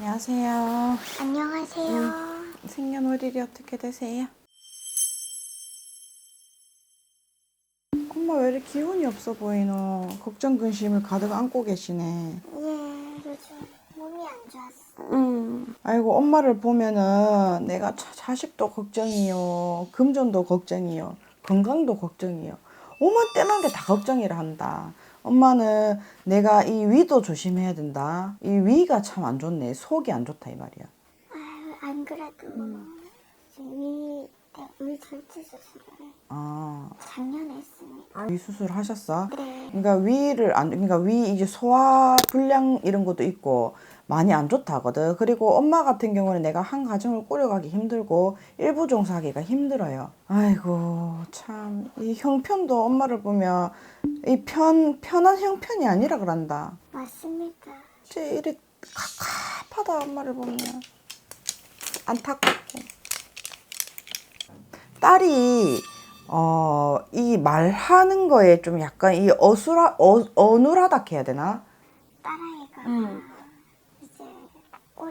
안녕하세요. 안녕하세요. 생년월일이 어떻게 되세요? 엄마 왜 이렇게 기운이 없어 보이노? 걱정 근심을 가득 안고 계시네. 예, 요즘 몸이 안 좋았어. 음, 아이고 엄마를 보면은 내가 자, 자식도 걱정이요, 금전도 걱정이요, 건강도 걱정이요. 오만 때만 게 다 걱정이라 한다. 엄마는 내가 이 위도 조심해야 된다. 이 위가 참 안 좋네. 속이 안 좋다 이 말이야. 아유, 안 그래도 지금 위, 네, 위 절제 수술을 아, 작년에 했습니다. 위 수술 하셨어? 네. 그러니까 위를 안 그러니까 위 이제 소화 불량 이런 것도 있고 많이 안 좋다거든. 그리고 엄마 같은 경우는 내가 한 가정을 꾸려가기 힘들고 일부 종사하기가 힘들어요. 아이고 참 이 형편도 엄마를 보면 이 편 편한 형편이 아니라 그런다. 맞습니다. 이제 이래 갑갑하다 엄마를 보면 안타깝고 딸이 어 이 말하는 거에 좀 약간 이 어수라 어, 어눌하다 해야 되나? 딸아이가 음.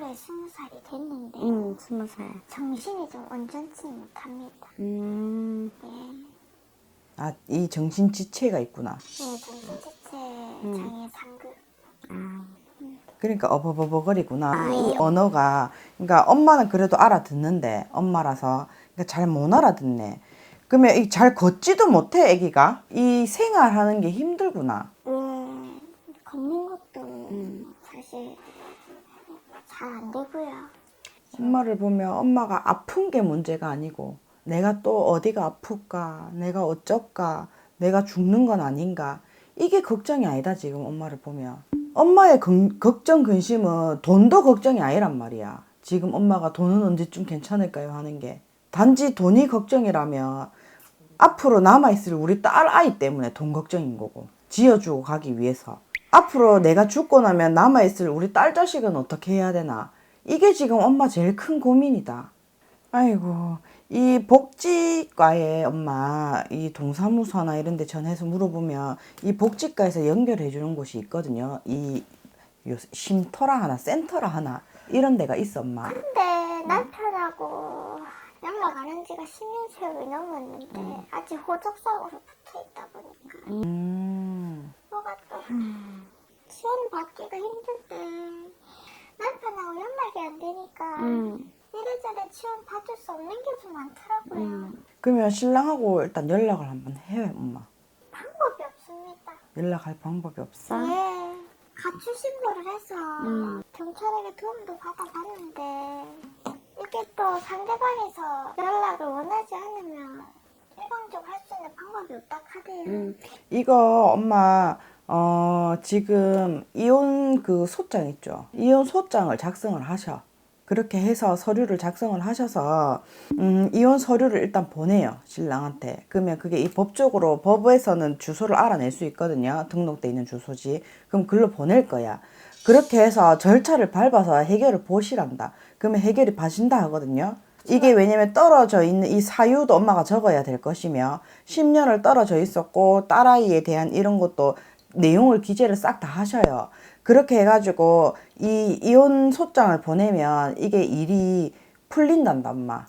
올해 스무 살이 됐는데 음, 스무 살. 정신이 좀 온전치 못합니다. 음, 네. 아이 정신 지체가 있구나. 네, 정신지체 장애 3급. 아, 그러니까 어버버버거리구나. 아, 이 예. 언어가 그러니까 엄마는 그래도 알아듣는데 엄마라서 그러니까 잘 못 알아듣네. 그러면 이 잘 걷지도 못해 아기가 이 생활하는 게 힘들구나. 네, 걷는 것도 음. 사실 잘 안 되고요. 엄마를 보면 엄마가 아픈 게 문제가 아니고 내가 또 어디가 아플까 내가 어쩔까 내가 죽는 건 아닌가 이게 걱정이 아니다 지금 엄마를 보면. 엄마의 건- 걱정 근심은 돈도 걱정이 아니란 말이야. 지금 엄마가 돈은 언제쯤 괜찮을까요 하는 게. 단지 돈이 걱정이라면 앞으로 남아있을 우리 딸 아이 때문에 돈 걱정인 거고 지어주고 가기 위해서 앞으로 내가 죽고 나면 남아있을 우리 딸 자식은 어떻게 해야 되나? 이게 지금 엄마 제일 큰 고민이다. 아이고 이 복지과에 엄마 이 동사무소나 이런 데 전해서 물어보면 이 복지과에서 연결해 주는 곳이 있거든요. 이요 쉼터라 하나 센터라 하나 이런 데가 있어 엄마. 근데 남편하고 연락 안 한 지가 10년 세월이 넘었는데 아직 호적상으로 붙어 있다 보니까. 음. 뭐가 또 지원 받기가 힘들 때 남편하고 연락이 안 되니까 음, 이래저래 지원 받을 수 없는 게 좀 많더라고요. 음. 그러면 신랑하고 일단 연락을 한번 해요 엄마 방법이 없습니다. 연락할 방법이 없어 예, 가출 신고를 해서 음. 경찰에게 도움도 받아봤는데 이게 또 상대방에서 연락을 원하지 않으면 일방적으로 할 수 있는 방법이 없다 카대요. 음. 이거 엄마 어 지금 이혼 그 소장 있죠. 이혼 소장을 작성을 하셔. 그렇게 해서 서류를 작성을 하셔서 음, 이혼 서류를 일단 보내요 신랑한테. 그러면 그게 이 법적으로 법에서는 주소를 알아낼 수 있거든요. 등록돼 있는 주소지. 그럼 글로 보낼 거야. 그렇게 해서 절차를 밟아서 해결을 보시란다. 그러면 해결이 봐진다 하거든요. 이게 왜냐면 떨어져 있는 이 사유도 엄마가 적어야 될 것이며 10년을 떨어져 있었고 딸아이에 대한 이런 것도 내용을 기재를 싹 다 하셔요. 그렇게 해가지고 이 이혼 소장을 보내면 이게 일이 풀린단다 엄마.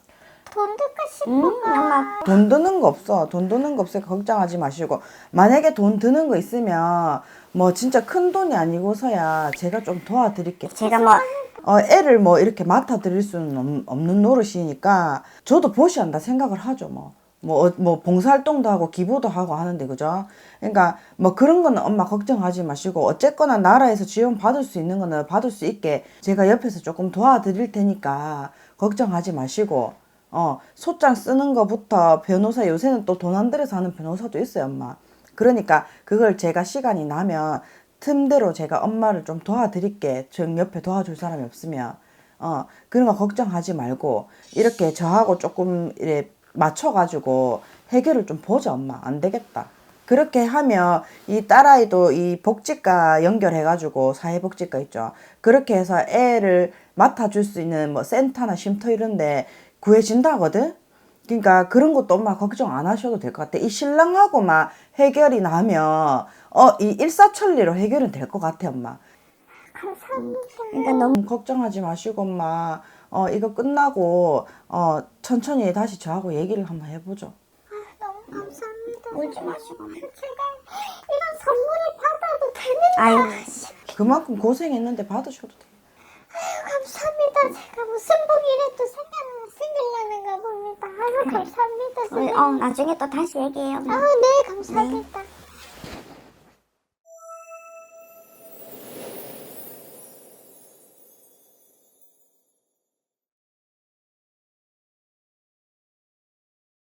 돈 들까 음, 싶어가 엄마. 돈 드는 거 없어. 돈 드는 거 없으니까 걱정하지 마시고 만약에 돈 드는 거 있으면 뭐 진짜 큰 돈이 아니고서야 제가 좀 도와드릴게. 제가 뭐, 어, 애를 뭐 이렇게 맡아드릴 수는 없- 없는 노릇이니까 저도 보시한다 생각을 하죠 뭐. 뭐, 어, 뭐 봉사활동도 하고 기부도 하고 하는데 그죠? 그러니까 뭐 그런 거는 엄마 걱정하지 마시고 어쨌거나 나라에서 지원 받을 수 있는 거는 받을 수 있게 제가 옆에서 조금 도와드릴 테니까 걱정하지 마시고 어 소장 쓰는 거부터 변호사 요새는 또 돈 안 들여서 하는 변호사도 있어요 엄마. 그러니까 그걸 제가 시간이 나면 틈대로 제가 엄마를 좀 도와드릴게. 저 옆에 도와줄 사람이 없으면. 어, 그런 거 걱정하지 말고, 이렇게 저하고 조금, 이래, 맞춰가지고, 해결을 좀 보자, 엄마. 안 되겠다. 그렇게 하면, 이 딸아이도 이 복지과 연결해가지고, 사회복지과 있죠. 그렇게 해서 애를 맡아줄 수 있는 뭐 센터나 쉼터 이런데 구해진다거든? 그러니까 그런 것도 엄마 걱정 안 하셔도 될 것 같아. 이 신랑하고만 해결이 나면 어 이 일사천리로 해결은 될 것 같아 엄마. 감사합니다. 그러니까 너무 음, 걱정하지 마시고 엄마 어 이거 끝나고 어 천천히 다시 저하고 얘기를 한번 해보죠. 아, 너무 감사합니다. 울지 마시고. 제가 이런 선물을 받아도 되는 아유 그만큼 고생했는데 받으셔도 돼요. 감사합니다. 제가 무슨 복이라도 생각 생기려는가 봅니다. 아유 감사합니다. 우리 선생님. 어 나중에 또 다시 얘기해요. 아, 네, 감사합니다.